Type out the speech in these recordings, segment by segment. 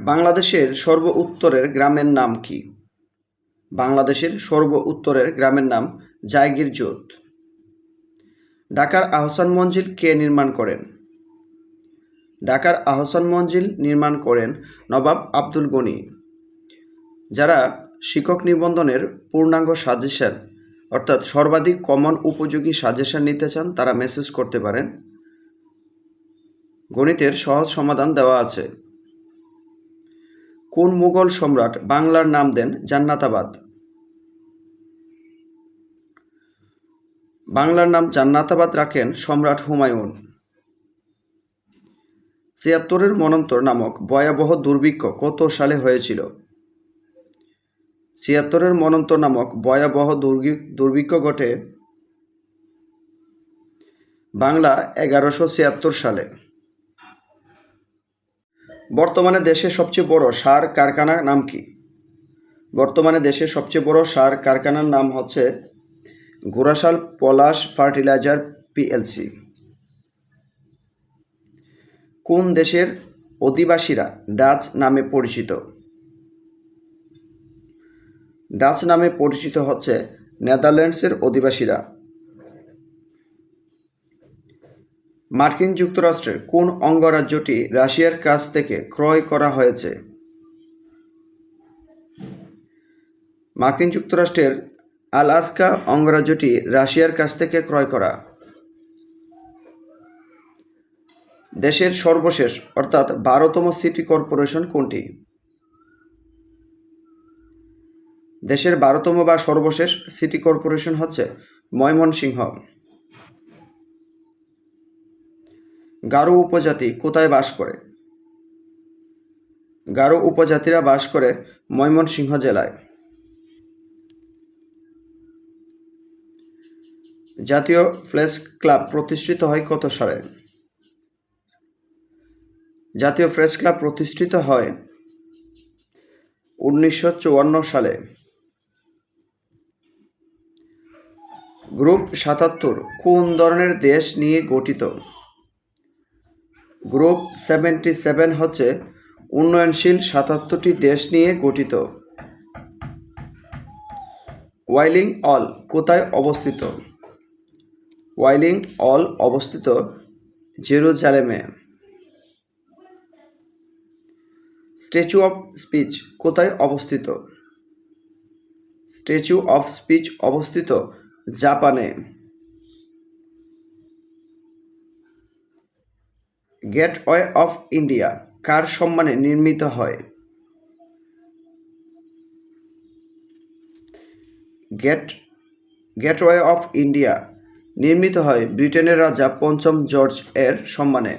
বাংলাদেশের সর্ব উত্তরের গ্রামের নাম কি? বাংলাদেশের সর্ব উত্তরের গ্রামের নাম জায়গির জোত ঢাকার আহসান মঞ্জিল কে নির্মাণ করেন? ঢাকার আহসান মঞ্জিল নির্মাণ করেন নবাব আব্দুল গনি। যারা শিক্ষক নিবন্ধনের পূর্ণাঙ্গ সাজেশন, অর্থাৎ সর্বাধিক কমন উপযোগী সাজেশন নিতে চান, তারা মেসেজ করতে পারেন। গণিতের সহজ সমাধান দেওয়া আছে। কোন মুঘল সম্রাট বাংলার নাম দেন জান্নাতাবাদ? বাংলার নাম জান্নাতাবাদ রাখেন সম্রাট হুমায়ুন। ছিয়াত্তরের মনন্তর নামক ভয়াবহ দুর্ভিক্ষ কত সালে হয়েছিল? ছিয়াত্তরের মনন্তর নামক ভয়াবহ দুর্ভিক্ষ ঘটে বাংলা এগারোশো ছিয়াত্তর সালে। বর্তমানে দেশের সবচেয়ে বড় সার কারখানার নাম কি? বর্তমানে দেশের সবচেয়ে বড় সার কারখানার নাম হচ্ছে ঘোড়াশাল পলাশ ফার্টিলাইজার পিএলসি। কোন দেশের অধিবাসীরা ডাচ নামে পরিচিত? ডাচ নামে পরিচিত হচ্ছে নেদারল্যান্ডসের অধিবাসীরা। মার্কিন যুক্তরাষ্ট্রের কোন অঙ্গরাজ্যটি রাশিয়ার কাছ থেকে ক্রয় করা হয়েছে? মার্কিন যুক্তরাষ্ট্রের আলাস্কা অঙ্গরাজ্যটি রাশিয়ার কাছ থেকে ক্রয় করা। দেশের সর্বশেষ, অর্থাৎ বারোতম সিটি কর্পোরেশন কোনটি? দেশের বারোতম বা সর্বশেষ সিটি কর্পোরেশন হচ্ছে ময়মনসিংহ। গারো উপজাতি কোথায় বাস করে? গারো উপজাতিরা বাস করে ময়মনসিংহ জেলায়। জাতীয় ফ্লেস ক্লাব প্রতিষ্ঠিত হয় কত সালে? জাতীয় প্রেস ক্লাব প্রতিষ্ঠিত হয় উনিশশো চুয়ান্ন সালে। গ্রুপ সাতাত্তর, কোন ধরনের দেশ নিয়ে গঠিত? গ্রুপ সেভেন্টি সেভেন হচ্ছে উন্নয়নশীল সাতাত্তরটি দেশ নিয়ে গঠিত। ওয়াইলিং অল কোথায় অবস্থিত? ওয়াইলিং অল অবস্থিত জেরুজালেমে। স্ট্যাচু অফ স্পিচ কোথায় অবস্থিত? স্ট্যাচু অফ স্পিচ অবস্থিত জাপানে। গেটওয়ে অফ ইন্ডিয়া কার সম্মানে নির্মিত হয়? গেট গেটওয়ে অফ ইন্ডিয়া নির্মিত হয় ব্রিটেনের রাজা পঞ্চম জর্জ এর সম্মানে।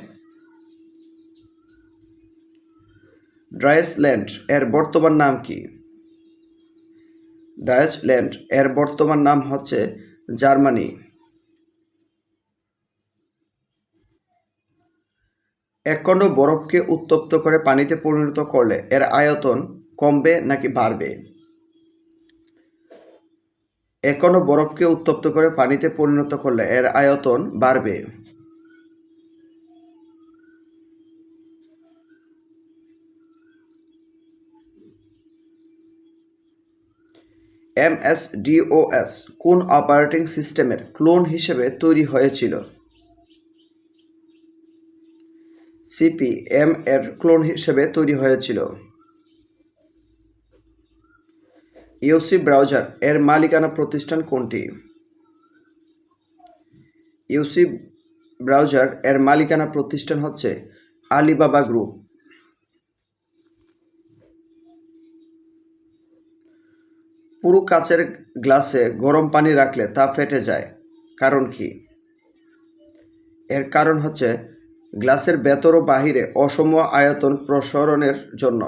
ড্রাইসল্যান্ড এর বর্তমান নাম কি? ড্রাইসল্যান্ড এর বর্তমান নাম হচ্ছে জার্মানি। একখণ্ড বরফকে উত্তপ্ত করে পানিতে পরিণত করলে এর আয়তন কমবে নাকি বাড়বে? একখণ্ড বরফকে উত্তপ্ত করে পানিতে পরিণত করলে এর আয়তন বাড়বে। এমএসডিওএস কোন অপারেটিং সিস্টেমের ক্লোন হিসেবে তৈরি হয়েছিল? সিপিএম এর ক্লোন হিসেবে তৈরি হয়েছিল। ইউসি ব্রাউজার এর মালিকানা প্রতিষ্ঠান কোনটি? ইউসি ব্রাউজার এর মালিকানা প্রতিষ্ঠান হচ্ছে আলিবাবা গ্রুপ। পুরো কাচের গ্লাসে গরম পানি রাখলে তা ফেটে যায়। কারণ কি? এর কারণ হচ্ছে গ্লাসের ভেতর ও বাহিরে অসম আয়তন প্রসারণের জন্য।